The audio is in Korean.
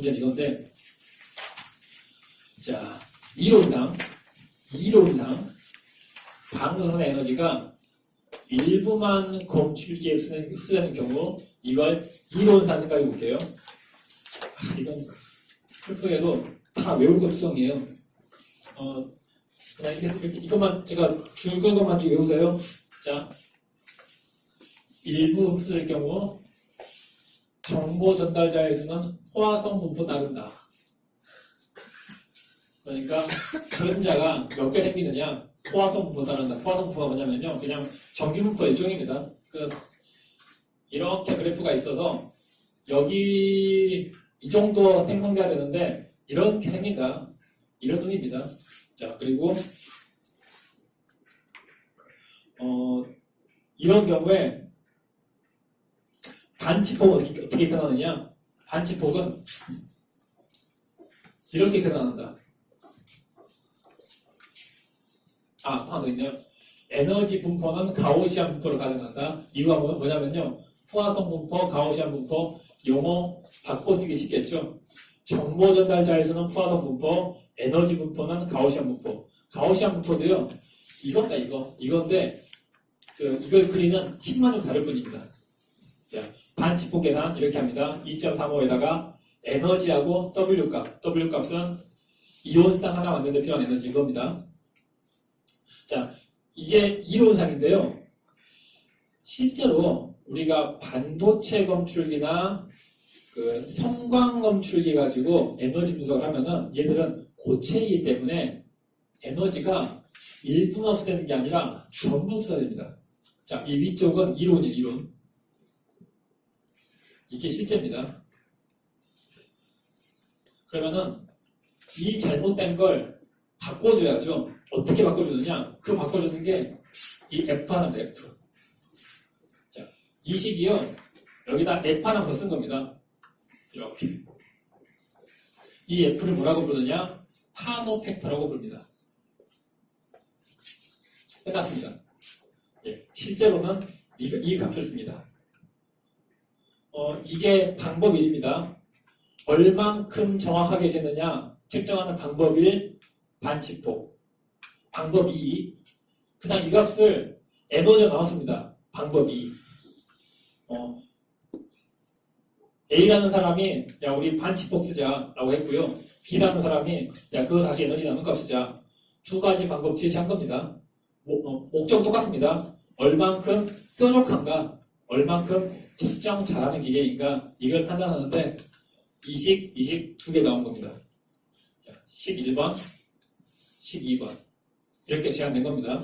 문제는 이건데, 자, 이론상, 이론상, 방사선의 에너지가 일부만 검출기에 흡수되는, 경우, 이걸 이론상 생각해 볼게요. 아, 이건 슬프게도 다 외울 것 수성이에요. 어, 그냥 이렇게, 이렇게 이것만 제가 줄거 것만 외우세요. 자, 일부 흡수될 경우 정보 전달자의 수는 포화성 분포 따른다. 그러니까 그림자가 몇 개 생기느냐 포화성 분포 따른다. 포화성 분포가 뭐냐면요, 그냥 정규 분포 일종입니다. 그 이렇게 그래프가 있어서 여기 이 정도 생성돼야 되는데 이렇게 생긴다. 이런 의미입니다. 자 그리고 어, 이런 경우에 어떻게, 어떻게 계산하느냐? 반치폭은 이렇게 계산한다. 아, 또 하나 더 있네요. 에너지 분포는 가오시안 분포를 가정한다. 이유가 뭐- 뭐냐면요. 포화성 분포, 가오시안 분포, 용어 바꿔 쓰기 쉽겠죠. 정보 전달자의 수는 포화성 분포, 에너지 분포는 가오시안 분포. 가오시안 분포도요. 이거다 이거. 이건데 그 이걸 그리는 힘만 좀 다를 뿐입니다. 자, 반치폭 계산 이렇게 합니다. 2.35에다가 에너지하고 W 값, W 값은 이온쌍 하나 만드는 데 필요한 에너지 이겁니다. 자, 이게 이론상인데요. 실제로 우리가 반도체 검출기나 그 성광 검출기 가지고 에너지 분석을 하면은 얘들은 고체이기 때문에 에너지가 일부만 흡수되는 게 아니라 전부 흡수됩니다. 자, 이 위쪽은 이론이에요, 이론. 이게 실제입니다. 그러면은 이 잘못된 걸 바꿔줘야죠. 어떻게 바꿔주느냐? 그 바꿔주는 게 이 F 하나 더 F. 자, 이 식이요. 여기다 F 하나 더 쓴 겁니다. 이렇게. 이 F를 뭐라고 부르느냐? 파노 팩터라고 부릅니다. 끝났습니다. 예, 실제로는 이, 이 값을 씁니다. 어, 이게 방법 1입니다. 얼만큼 정확하게 재느냐 측정하는 방법 1 반치폭. 방법 2 그냥 이 값을 에너지가 나왔습니다. 방법 2 어, A라는 사람이 야 우리 반치폭 쓰자 라고 했고요. B라는 사람이 야 그거 다시 에너지 나눈 값 쓰자. 두 가지 방법 제시한 겁니다. 목, 어, 목적 똑같습니다. 얼만큼 뾰족한가, 얼만큼 측정 잘하는 기계인가 이걸 판단하는데 이식, 이식 두 개 나온 겁니다. 자, 11번, 12번 이렇게 제한된 겁니다.